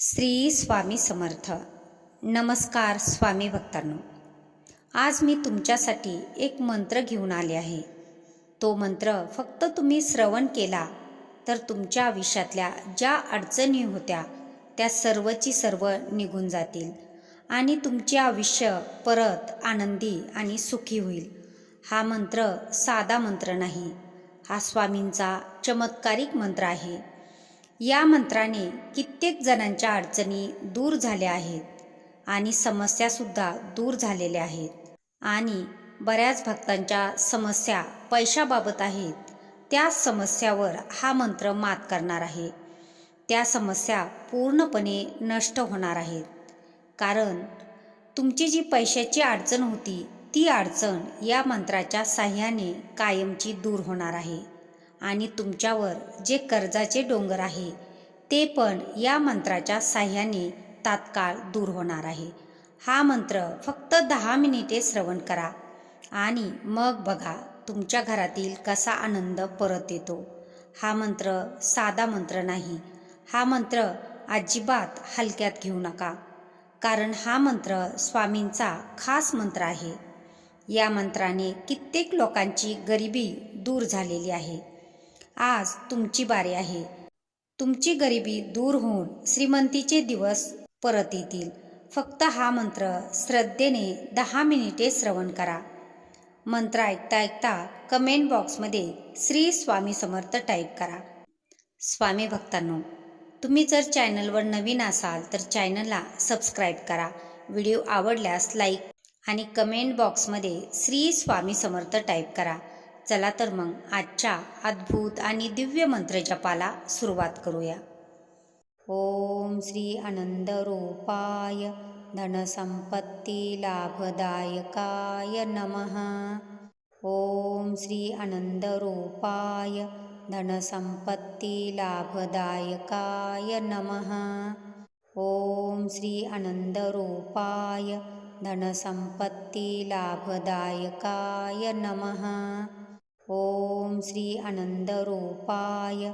श्री स्वामी समर्थ. नमस्कार स्वामी भक्तांनो. आज मी तुमच्यासाठी एक मंत्र घेऊन आले आहे. तो मंत्र फक्त तुम्ही श्रवण केला तर तुमच्या आयुष्यातल्या ज्या अडचणी होत्या त्या सर्वची सर्व निघून जातील आणि तुमचे आयुष्य परत आनंदी आणि सुखी होईल. हा मंत्र साधा मंत्र नाही. हा स्वामींचा चमत्कारिक मंत्र आहे. या मंत्राने कित्येक जणांच्या अडचणी दूर झाल्या आहेत आणि समस्यासुद्धा दूर झालेल्या आहेत. आणि बऱ्याच भक्तांच्या समस्या पैशाबाबत आहेत. त्या समस्यावर हा मंत्र मात करणार आहे. त्या समस्या पूर्णपणे नष्ट होणार आहेत. कारण तुमची जी पैशाची अडचण होती ती अडचण या मंत्राच्या साह्याने कायमची दूर होणार आहे. आणि तुमच्यावर जे कर्जाचे डोंगर आहे ते पण या मंत्राच्या साह्याने तात्काळ दूर होणार आहे. हा मंत्र फक्त दहा मिनिटे श्रवण करा आणि मग बघा तुमच्या घरातील कसा आनंद परत येतो. हा मंत्र साधा मंत्र नाही हा मंत्र अजिबात हलक्यात घेऊ नका कारण हा मंत्र स्वामींचा खास मंत्र आहे. या मंत्राने कित्येक लोकांची गरिबी दूर झालेली आहे. आज तुमची बारी आहे. तुमची गरिबी दूर होऊन श्रीमंतीचे दिवस परत येतील. फक्त हा मंत्र श्रद्धेने दहा मिनिटे श्रवण करा. मंत्र ऐकता ऐकता कमेंट बॉक्समध्ये श्री स्वामी समर्थ टाईप करा. स्वामी भक्तांनो तुम्ही जर चॅनलवर नवीन असाल तर चॅनलला सबस्क्राईब करा. व्हिडिओ आवडल्यास लाईक आणि कमेंट बॉक्समध्ये श्री स्वामी समर्थ टाईप करा. चला तर मग आजच्या अद्भुत आणि दिव्य मंत्रजपाला सुरुवात करूया. ओम श्री आनंद रूपाय धनसंपत्ती लाभदायकाय नमः. ओम श्री आनंदरोपाय धनसंपत्ती लाभदायकाय नमः. ओम श्री आनन्दरूपाय धनसम्पत्तिलाभदायकाय नमः. ओम श्री आनंदरूपाय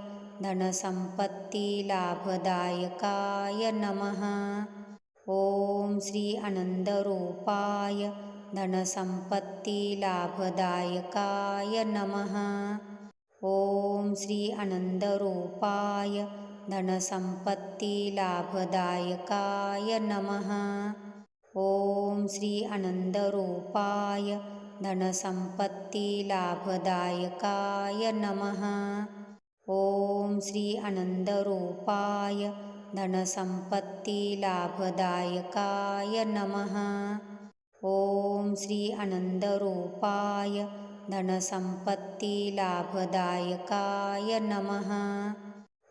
धनसंपत्ती लाभदायकाय नमः। ओम श्री आनंदरूपाय धनसंपत्ती लाभदायकाय नमः। ओम श्री आनंदरूपाय धनसंपत्ती लाभदायकाय नमः। ओम श्री आनंदरूपाय धनसंपत्ती लाभदायकाय नमः। ओम श्री आनंदरूपाय धनसंपत्ती लाभदायकाय नमः। ओम श्री आनंदरूपाय धनसंपत्ती लाभदायकाय नमः।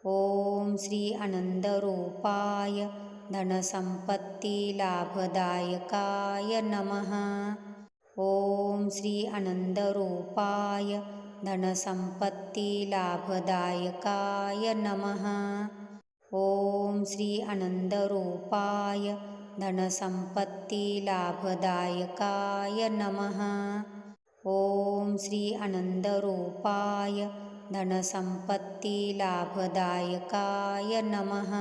ओम श्री आनंदरूपाय धनसंपत्ती लाभदायकाय नमः ओम श्री आनंदरूपाय धनसंपत्ती लाभदायकाय नमः। ओम श्री आनंदरूपाय धनसंपत्ती लाभदायकाय नमः। ओम श्री आनंदरूपाय धनसंपत्ती लाभदायकाय नमः।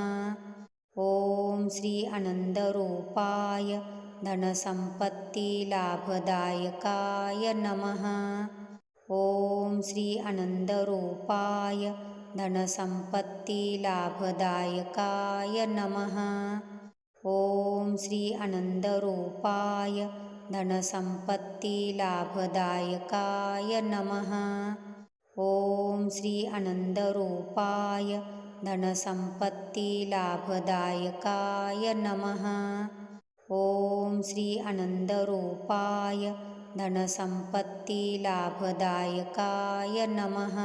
ओम श्री आनंदरूपाय धनसंपत्ती लाभदायकाय नमः। ओम श्री आनंदरूपाय धनसंपत्ती लाभदायकाय नमः। ओम श्री आनंदरूपाय धनसंपत्ती लाभदायकाय नमः। ओम श्री आनंदरूपाय धनसंपत्ती लाभदायकाय नमः ओम श्री आनंदरूपाय धनसंपत्ती लाभदायकाय नमः।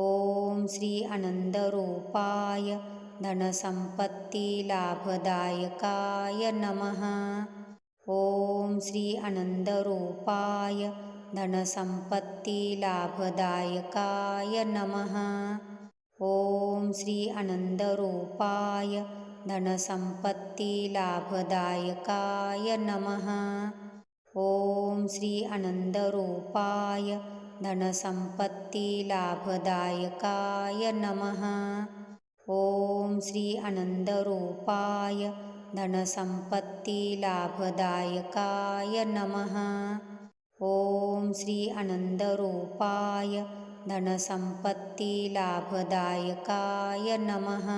ओम श्री आनंदरूपाय धनसंपत्ती लाभदायकाय नमः। ओम श्री आनंदरूपाय धनसंपत्ती लाभदायकाय नमः। ओम श्री आनंदरूपाय धनसंपत्ती लाभदायकाय नमः। ओम श्री आनंदरूपाय धनसंपत्ती लाभदायकाय नमः। ॐ श्री आनन्दरूपाय धनसम्पत्तिलाभदायकाय नमः। ॐ श्री आनन्दरूपाय धनसम्पत्तिलाभदायकाय नमः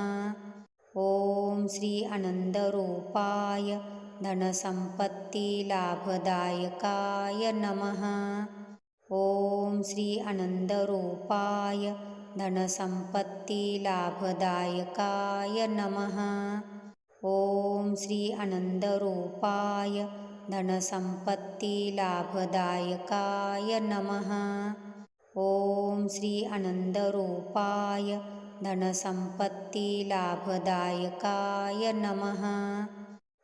ॐ श्री आनन्दरूपाय धनसम्पत्तिलाभदायकाय नमः। ॐ श्री आनन्दरूपाय धनसम्पत्तिलाभदायकाय नमः। ॐ श्री आनन्दरूपाय धनसम्पत्तिलाभदायकाय नमः। ॐ श्री आनन्दरूपाय धनसम्पत्तिलाभदायकाय नमः।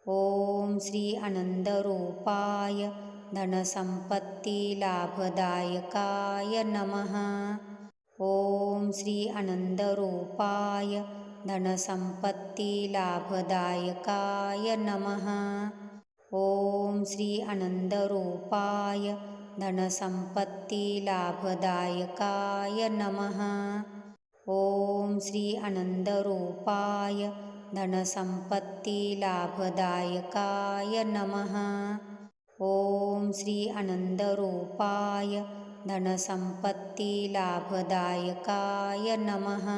ॐ श्री आनन्दरूपाय धनसम्पत्तिलाभदायकाय नमः। ॐ श्री आनन्दरूपाय धनसम्पत्तिलाभदायकाय नमः। ॐ श्री आनन्दरूपाय धनसम्पत्तिलाभदायकाय नमः ॐ श्री आनन्दरूपाय धनसम्पत्तिलाभदायकाय नमः। ॐ श्री आनन्दरूपाय धनसम्पत्तिलाभदायकाय नमः।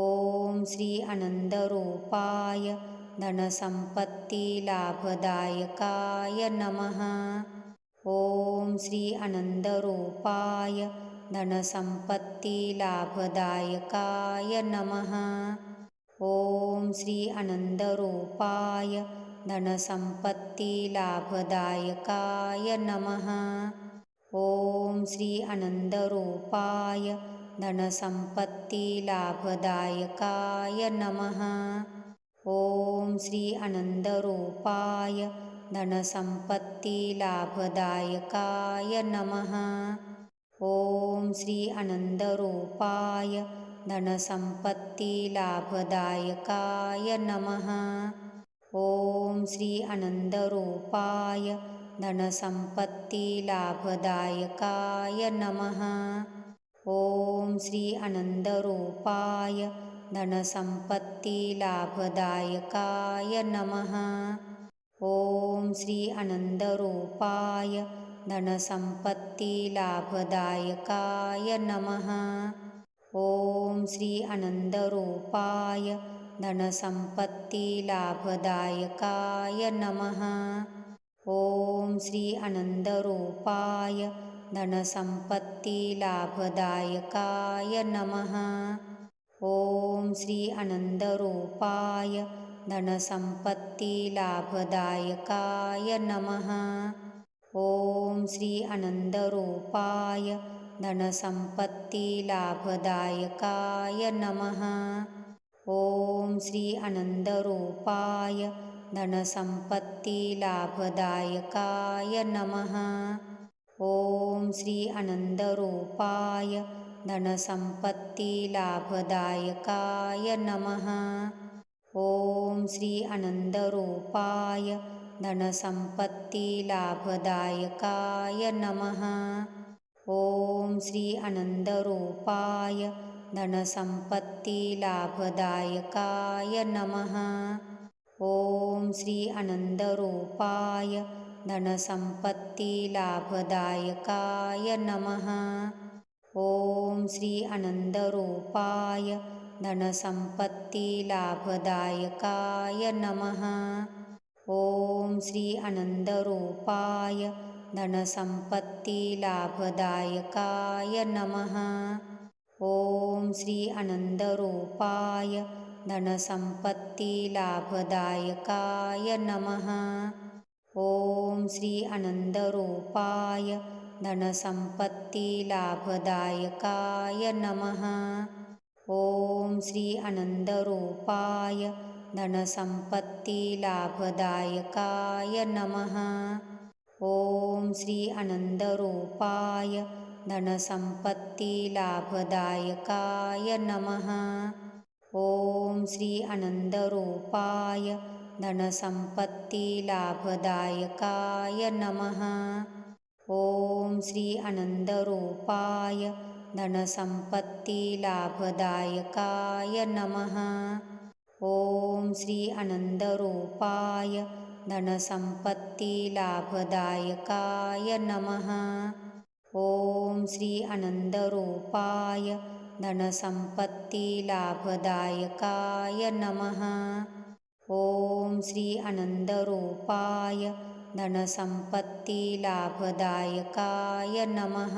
ॐ श्री आनन्दरूपाय धनसम्पत्तिलाभदायकाय नमः। ॐ श्री आनन्दरूपाय धनसम्पत्तिलाभदायकाय नमः। ॐ श्री आनन्दरूपाय धनसम्पत्तिलाभदायकाय नमः। ॐ श्री आनन्दरूपाय धनसम्पत्तिलाभदायकाय नमः। ॐ श्री आनन्दरूपाय धनसम्पत्तिलाभदायकाय नमः ॐ श्री आनन्दरूपाय धनसम्पत्तिलाभदायकाय नमः। ॐ श्री आनन्दरूपाय धनसम्पत्तिलाभदायकाय नमः। ॐ श्री आनन्दरूपाय धनसम्पत्तिलाभदायकाय नमः। ॐ श्री आनन्दरूपाय धनसम्पत्तिलाभदायकाय नमः। ॐ श्री आनन्दरूपाय धनसम्पत्तिलाभदायकाय नमः। ॐ श्री आनन्दरूपाय धनसम्पत्तिलाभदायकाय नमः। ॐ श्री आनन्दरूपाय धनसम्पत्तिलाभदायकाय नमः ॐ श्री आनन्दरूपाय धनसम्पत्तिलाभदायकाय नमः। ॐ श्री आनन्दरूपाय धनसम्पत्तिलाभदायकाय नमः। ॐ श्री आनन्दरूपाय धनसम्पत्तिलाभदायकाय नमः। ॐ श्री आनन्दरूपाय धनसम्पत्तिलाभदायकाय नमः। ॐ श्री आनन्दरूपाय धनसम्पत्तिलाभदायकाय नमः। ॐ श्री आनन्दरूपाय धनसम्पत्तिलाभदायकाय नमः। ॐ श्री आनन्दरूपाय धनसम्पत्तिलाभदायकाय नमः ॐ श्री आनन्दरूपाय धनसम्पत्तिलाभदायकाय नमः। ॐ श्री आनन्दरूपाय धनसम्पत्तिलाभदायकाय नमः। ॐ श्री आनन्दरूपाय धनसम्पत्तिलाभदायकाय नमः। ॐ श्री आनन्दरूपाय धनसम्पत्तिलाभदायकाय नमः। ॐ श्री आनन्दरूपाय धनसम्पत्तिलाभदायकाय नमः। ॐ श्री आनन्दरूपाय धनसम्पत्तिलाभदायकाय नमः। ॐ श्री आनन्दरूपाय धनसम्पत्तिलाभदायकाय नमः ॐ श्री आनन्दरूपाय धनसम्पत्तिलाभदायकाय नमः। ॐ श्री आनन्दरूपाय धनसम्पत्तिलाभदायकाय नमः। ॐ श्री आनन्दरूपाय धनसम्पत्तिलाभदायकाय नमः